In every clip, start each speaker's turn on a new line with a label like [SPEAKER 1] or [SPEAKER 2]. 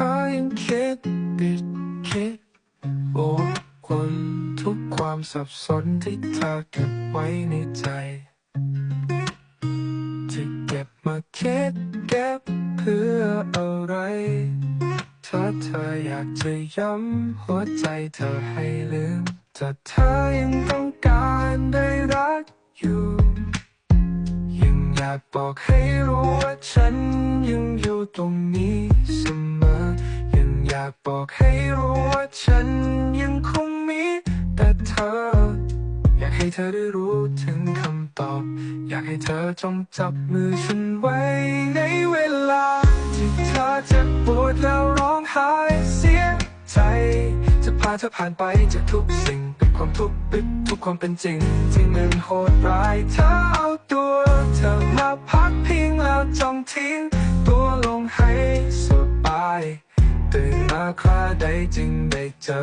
[SPEAKER 1] ธอยังคิดผิดคิดบวกวนทุกความสับสนที่เธอเก็บไว้ในใจจะเก็บมาคิดเก็บเพื่ออะไร ถ้าเธออยากจะย้ำหัวใจเธอให้ลืมแต่เธอยังต้องการได้รักอยู่ ยังอยากบอกให้รู้ว่าฉันยังอยู่ตรง อกให้รู้ว่าฉันยังคงมี แต่เธอ อยากให้เธอได้รู้ถึงคำตอบ อยากให้เธอจงจับมือฉันไว้ในเวลา ที่เธอเจ็บปวดแล้วร้องไห้เสียใจ จะพาเธอผ่านไปจากทุกสิ่งปิดความทุกข์ปิดทุกความเป็นจริง ที่มันโหดร้ายเธอเอาตัว เธอมาพักพิงแล้วจองทิ้งตัว คราใดจึงได้เจอ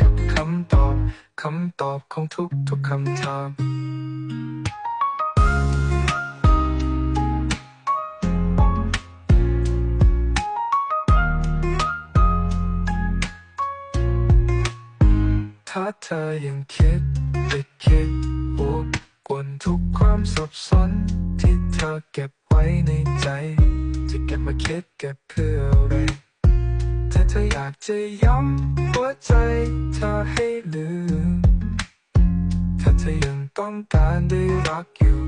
[SPEAKER 1] กับคำตอบ คำตอบของทุกทุกคำถาม ถ้าเธอยังคิดติดคิดบวกกวนทุกความสับสนที่เธอเก็บไว้ในใจ จะเก็บมาคิดเก็บเพื่อ เธออยากจะย้ำหัวใจเธอให้ลืม ถ้าเธอยังต้องการได้รักอยู่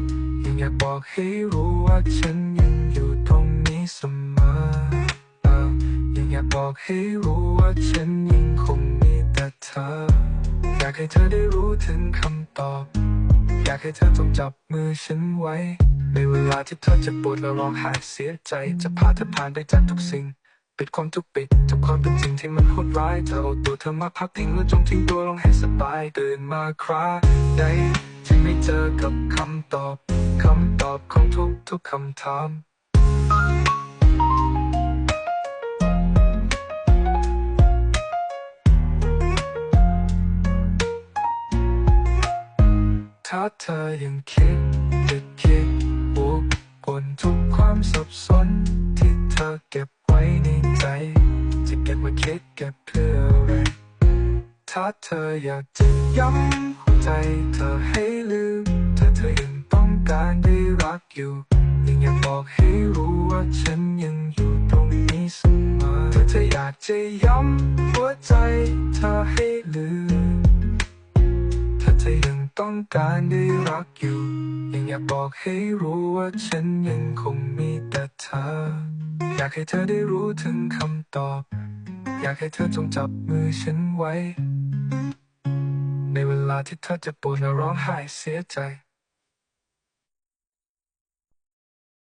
[SPEAKER 1] ยังอยากบอกให้รู้ว่าฉันยังอยู่ตรงนี้เสมอยังอยากบอกให้รู้ว่าฉันยังคงมีแต่เธอ อยากให้เธอได้รู้ถึงคำตอบ อยากให้เธอจงจับมือฉันไว้ ในเวลาที่เธอจะปวดและร้องไห้เสียใจ จะพาเธอผ่านไปจากทุกสิ่ง ปิดความทุกปิดทุกความเป็นจริงที่มันโหดร้ายเธอเอาตัวเธอมาพักพิงและจงทิ้งตัวลงให้สบายตื่นมาคราใดที่ไม่เจอกับคำตอบคำตอบของทุกทุกคำถามถ้าเธอยังคิดติดคิดบวกกวนทุกความสับสนที่เธอเก็บ ใจ จะเก็บมาคิดเก็บเพื่ออะไรถ้าเธออยากจะย้ำใจเธอให้ลืมถ้าเธอยังต้องการได้รักอยู่ยังอยากบอกให้รู้ว่าฉันยังอยู่ตรงนี้เสมอถ้าเธออยากจะย้ำหัวใจเธอให้ลืมถ้าเธอยังต้องการได้รักอยู่ยังอยากบอกให้รู้ว่าฉันยังคงมีแต่เธอ อยากให้เธอได้รู้ถึงคำตอบ อยากให้เธอจงจับมือฉันไว้ ในเวลาที่เธอจะปวดและร้องไห้เสียใจ